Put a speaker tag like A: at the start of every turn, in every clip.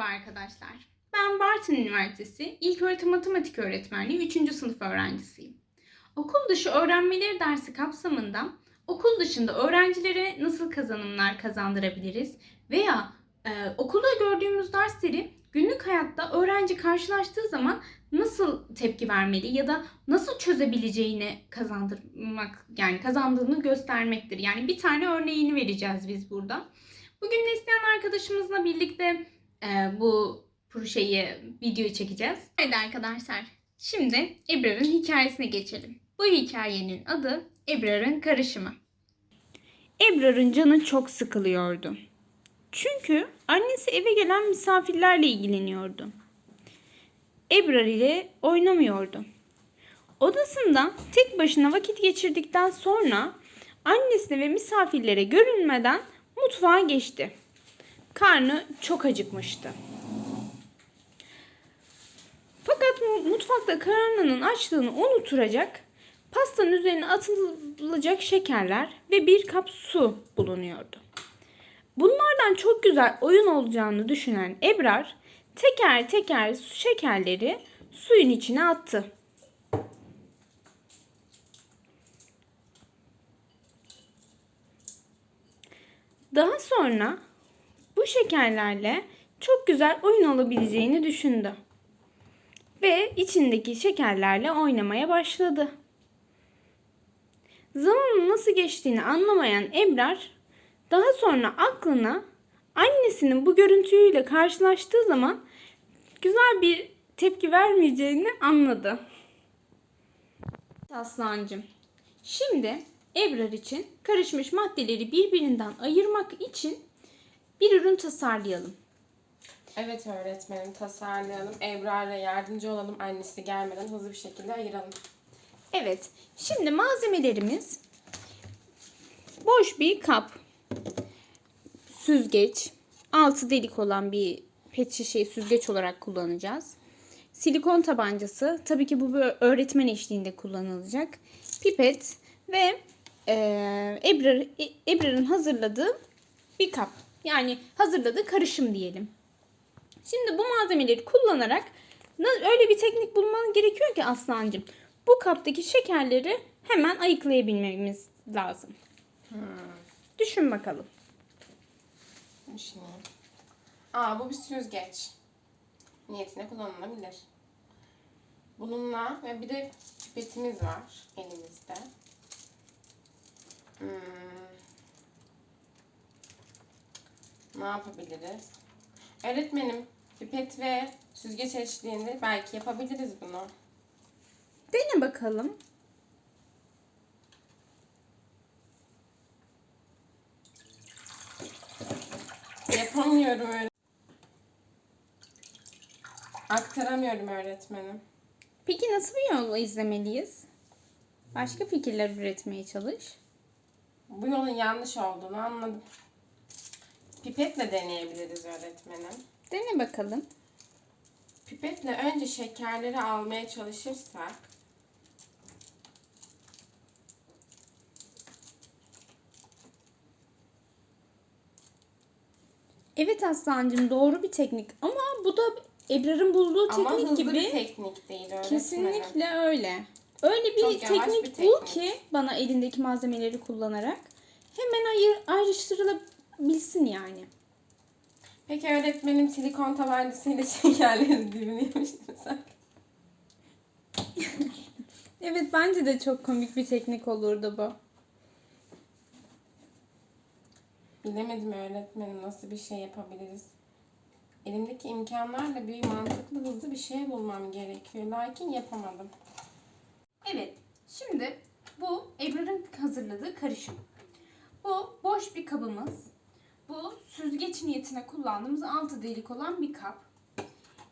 A: Merhaba arkadaşlar. Ben Bartın Üniversitesi İlköğretim Matematik Öğretmenliği 3. sınıf öğrencisiyim. Okul dışı öğrenmeleri dersi kapsamında okul dışında öğrencilere nasıl kazanımlar kazandırabiliriz veya e, okulda gördüğümüz dersleri günlük hayatta öğrenci karşılaştığı zaman nasıl tepki vermeli ya da nasıl çözebileceğini kazandırmak yani kazandığını göstermektir. Yani bir tane örneğini vereceğiz biz burada. Bugün Neslihan arkadaşımızla birlikte e, bu projeyi, videoyu çekeceğiz. Evet arkadaşlar, şimdi Ebrar'ın hikayesine geçelim. Bu hikayenin adı Ebrar'ın karışımı. Ebrar'ın canı çok sıkılıyordu. Çünkü annesi eve gelen misafirlerle ilgileniyordu. Ebrar ile oynamıyordu. Odasında tek başına vakit geçirdikten sonra annesine ve misafirlere görünmeden mutfağa geçti. Karnı çok acıkmıştı. Fakat mu- mutfakta karnının açlığını unutturacak, pastanın üzerine atılacak şekerler ve bir kap su bulunuyordu. Bunlardan çok güzel oyun olacağını düşünen Ebrar teker teker şekerleri suyun içine attı. Daha sonra bu şekerlerle çok güzel oyun olabileceğini düşündü. Ve içindeki şekerlerle oynamaya başladı. Zamanın nasıl geçtiğini anlamayan Ebrar daha sonra aklına annesinin bu görüntüyle karşılaştığı zaman güzel bir tepki vermeyeceğini anladı. Aslancım, şimdi Ebrar için karışmış maddeleri birbirinden ayırmak için bir ürün tasarlayalım.
B: Evet öğretmenim tasarlayalım. Ebrar'la yardımcı olalım. Annesi gelmeden hızlı bir şekilde ayıralım.
A: Evet, şimdi malzemelerimiz boş bir kap, süzgeç, altı delik olan bir pet şişeyi süzgeç olarak kullanacağız. Silikon tabancası, tabii ki bu öğretmen eşliğinde kullanılacak. Pipet ve Ebrar, E- Ebrar'ın hazırladığı bir kap. Yani hazırladığı karışım diyelim. Şimdi bu malzemeleri kullanarak na- öyle bir teknik bulman gerekiyor ki Aslancığım. Bu kaptaki şekerleri hemen ayıklayabilmemiz lazım. Düşün bakalım.
B: Düşüneyim. Aa bu bir süzgeç. Niyetine kullanılabilir. Bununla ve bir de pipetimiz var elimizde. Ne yapabiliriz? Öğretmenim pipet ve süzgeç eşliğinde belki yapabiliriz bunu.
A: Dene bakalım.
B: Yapamıyorum öyle. Aktaramıyorum öğretmenim.
A: Peki nasıl bir yol izlemeliyiz? Başka fikirler üretmeye çalış.
B: Bu yolun yanlış olduğunu anladım. Pipetle deneyebiliriz öğretmenim.
A: Dene bakalım.
B: Pipetle önce şekerleri almaya çalışırsak
A: Evet Aslancığım doğru bir teknik ama bu da Ebrar'ın bulduğu
B: ama
A: teknik
B: hızlı
A: gibi
B: bir teknik değil öğretmenim.
A: kesinlikle öyle. Öyle bir
B: Çok
A: teknik,
B: bir
A: bul
B: teknik.
A: ki bana elindeki malzemeleri kullanarak hemen ayır, ayrıştırılabilsin yani.
B: Peki öğretmenim silikon tabancasıyla şekerleri dibine yapıştırsak?
A: Evet bence de çok komik bir teknik olurdu bu.
B: Bilemedim öğretmenim nasıl bir şey yapabiliriz. Elimdeki imkanlarla bir mantıklı hızlı bir şey bulmam gerekiyor. Lakin yapamadım.
A: Evet, şimdi bu Ebrar'ın hazırladığı karışım. Bu boş bir kabımız. Bu süzgeç niyetine kullandığımız altı delik olan bir kap.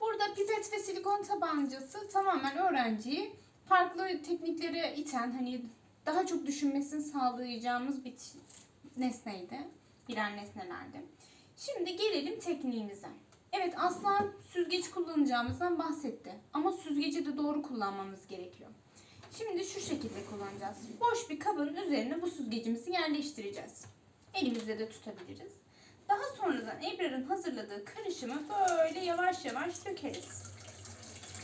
A: Burada pipet ve silikon tabancası tamamen öğrenciyi farklı tekniklere iten, hani daha çok düşünmesini sağlayacağımız bir nesneydi. Birer nesnelerdi. Şimdi gelelim tekniğimize. Evet aslan süzgeç kullanacağımızdan bahsetti. Ama süzgeci de doğru kullanmamız gerekiyor. Şimdi şu şekilde kullanacağız. Boş bir kabın üzerine bu süzgecimizi yerleştireceğiz. Elimizde de tutabiliriz. Daha sonradan Ebrar'ın hazırladığı karışımı böyle yavaş yavaş dökeriz.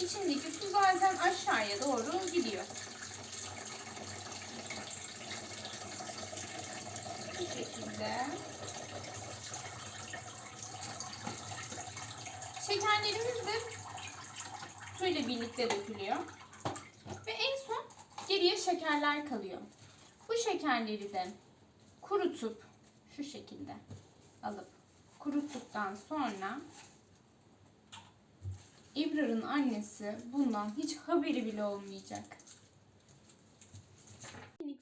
A: İçindeki su zaten aşağıya doğru gidiyor. Bu şekilde. Şekerlerimiz de suyla birlikte dökülüyor. Ve en son geriye şekerler kalıyor. Bu şekerleri de kurutup şu şekilde alıp kuruttuktan sonra İbrar'ın annesi bundan hiç haberi bile olmayacak.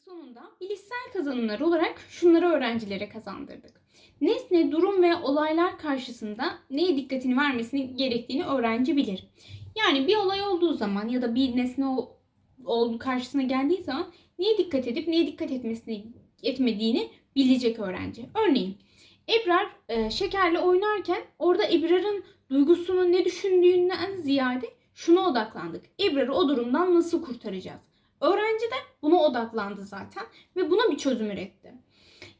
A: Sonunda bilişsel kazanımlar olarak şunları öğrencilere kazandırdık. Nesne, durum ve olaylar karşısında neye dikkatini vermesini gerektiğini öğrenci bilir. Yani bir olay olduğu zaman ya da bir nesne oldu karşısına geldiği zaman neye dikkat edip neye dikkat etmesini etmediğini bilecek öğrenci. Örneğin Ebrar e, şekerle oynarken orada Ebrar'ın duygusunun ne düşündüğünden ziyade şuna odaklandık. Ebrar'ı o durumdan nasıl kurtaracağız? Öğrenci de buna odaklandı zaten ve buna bir çözüm üretti.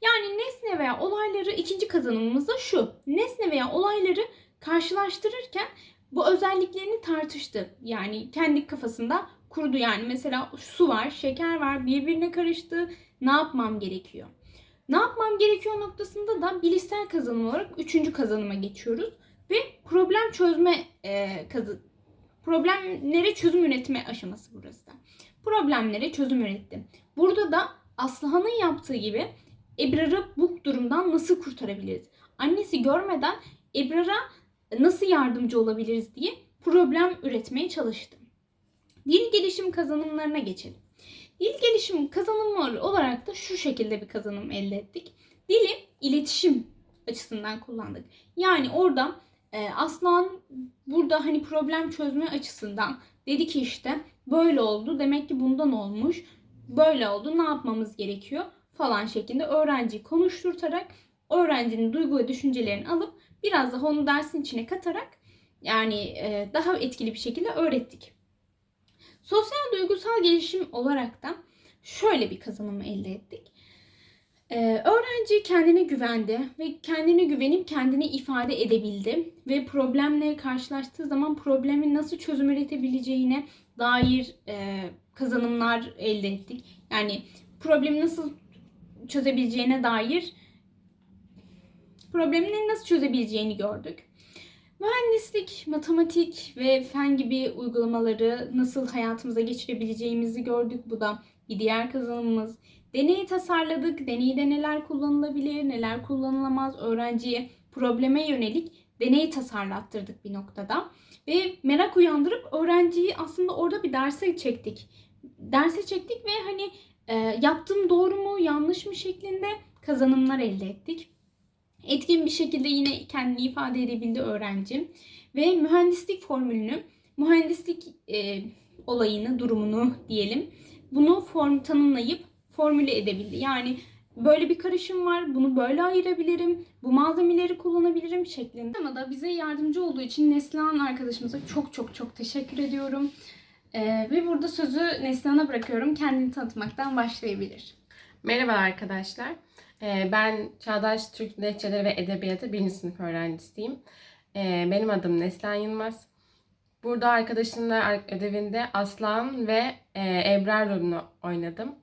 A: Yani nesne veya olayları ikinci kazanımımız da şu. Nesne veya olayları karşılaştırırken bu özelliklerini tartıştı. Yani kendi kafasında kurdu yani mesela su var, şeker var, birbirine karıştı. Ne yapmam gerekiyor? Ne yapmam gerekiyor noktasında da bilişsel kazanım olarak üçüncü kazanıma geçiyoruz. Ve problem çözme e, kazı problemlere çözüm üretme aşaması burası da. Problemlere çözüm üretti. Burada da Aslıhan'ın yaptığı gibi Ebrar'ı bu durumdan nasıl kurtarabiliriz? Annesi görmeden Ebrar'a nasıl yardımcı olabiliriz diye problem üretmeye çalıştı. Dil gelişim kazanımlarına geçelim. Dil gelişim kazanımları olarak da şu şekilde bir kazanım elde ettik. Dili iletişim açısından kullandık. Yani orada e, Aslan burada hani problem çözme açısından dedi ki işte böyle oldu demek ki bundan olmuş böyle oldu ne yapmamız gerekiyor falan şeklinde öğrenciyi konuşturtarak öğrencinin duygu ve düşüncelerini alıp biraz daha onu dersin içine katarak yani e, daha etkili bir şekilde öğrettik. Sosyal duygusal gelişim olarak da şöyle bir kazanımı elde ettik. Ee, öğrenci kendine güvendi ve kendine güvenip kendini ifade edebildi ve problemle karşılaştığı zaman problemin nasıl çözüm üretebileceğine dair e, kazanımlar elde ettik. Yani problemi nasıl çözebileceğine dair problemini nasıl çözebileceğini gördük. Mühendislik, matematik ve fen gibi uygulamaları nasıl hayatımıza geçirebileceğimizi gördük. Bu da bir diğer kazanımımız. Deneyi tasarladık. Deneyde neler kullanılabilir, neler kullanılamaz öğrenciye probleme yönelik deney tasarlattırdık bir noktada. Ve merak uyandırıp öğrenciyi aslında orada bir derse çektik. Derse çektik ve hani e, yaptığım doğru mu, yanlış mı şeklinde kazanımlar elde ettik. Etkin bir şekilde yine kendini ifade edebildi öğrenci. Ve mühendislik formülünü, mühendislik e, olayını, durumunu diyelim. Bunu form tanımlayıp formüle edebildi. Yani böyle bir karışım var, bunu böyle ayırabilirim, bu malzemeleri kullanabilirim şeklinde. Ama da bize yardımcı olduğu için Neslihan arkadaşımıza çok çok çok teşekkür ediyorum. Ee, ve burada sözü Neslihan'a bırakıyorum. Kendini tanıtmaktan başlayabilir.
B: Merhaba arkadaşlar. Ee, Ben Çağdaş Türk Lehçeleri ve Edebiyatı 1. sınıf öğrencisiyim. Ee, Benim adım Neslihan Yılmaz. Burada arkadaşımla ödevinde Aslan ve e, Ebrar rolünü oynadım.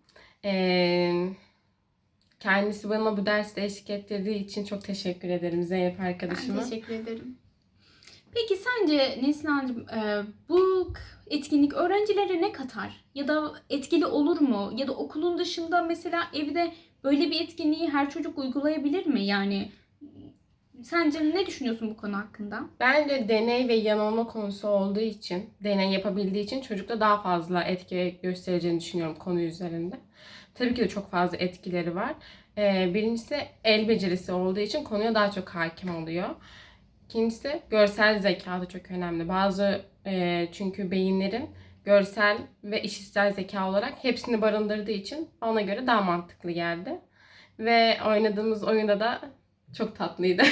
B: Ee, Kendisi bana bu derste eşlik ettirdiği için çok teşekkür ederim Zeynep
A: Ben
B: arkadaşıma.
A: teşekkür ederim. Peki sence Neslihan'cığım e, bu etkinlik öğrencilere ne katar? Ya da etkili olur mu? Ya da okulun dışında mesela evde böyle bir etkinliği her çocuk uygulayabilir mi? Yani sence ne düşünüyorsun bu konu hakkında?
B: Bence deney ve yanılma konusu olduğu için, deney yapabildiği için çocukta daha fazla etki göstereceğini düşünüyorum konu üzerinde. Tabii ki de çok fazla etkileri var. Ee, birincisi el becerisi olduğu için konuya daha çok hakim oluyor. İkincisi görsel zeka da çok önemli. Bazı e, çünkü beyinlerin görsel ve işitsel zeka olarak hepsini barındırdığı için ona göre daha mantıklı geldi. Ve oynadığımız oyunda da çok tatlıydı.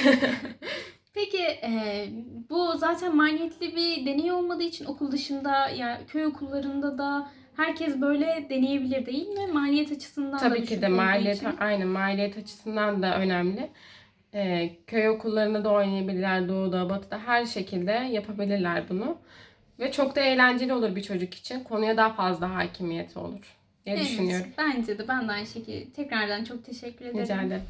A: Peki e, bu zaten maliyetli bir deney olmadığı için okul dışında ya köy okullarında da herkes böyle deneyebilir değil mi? Maliyet açısından da
B: Tabii
A: düşük
B: ki de maliyet
A: için.
B: aynı maliyet açısından da önemli. E, köy okullarında da oynayabilirler. Doğuda, batıda her şekilde yapabilirler bunu. Ve çok da eğlenceli olur bir çocuk için. Konuya daha fazla hakimiyeti olur diye
A: Evet,
B: düşünüyorum.
A: Bence de ben de aynı şekilde tekrardan çok teşekkür ederim.
B: Rica ederim.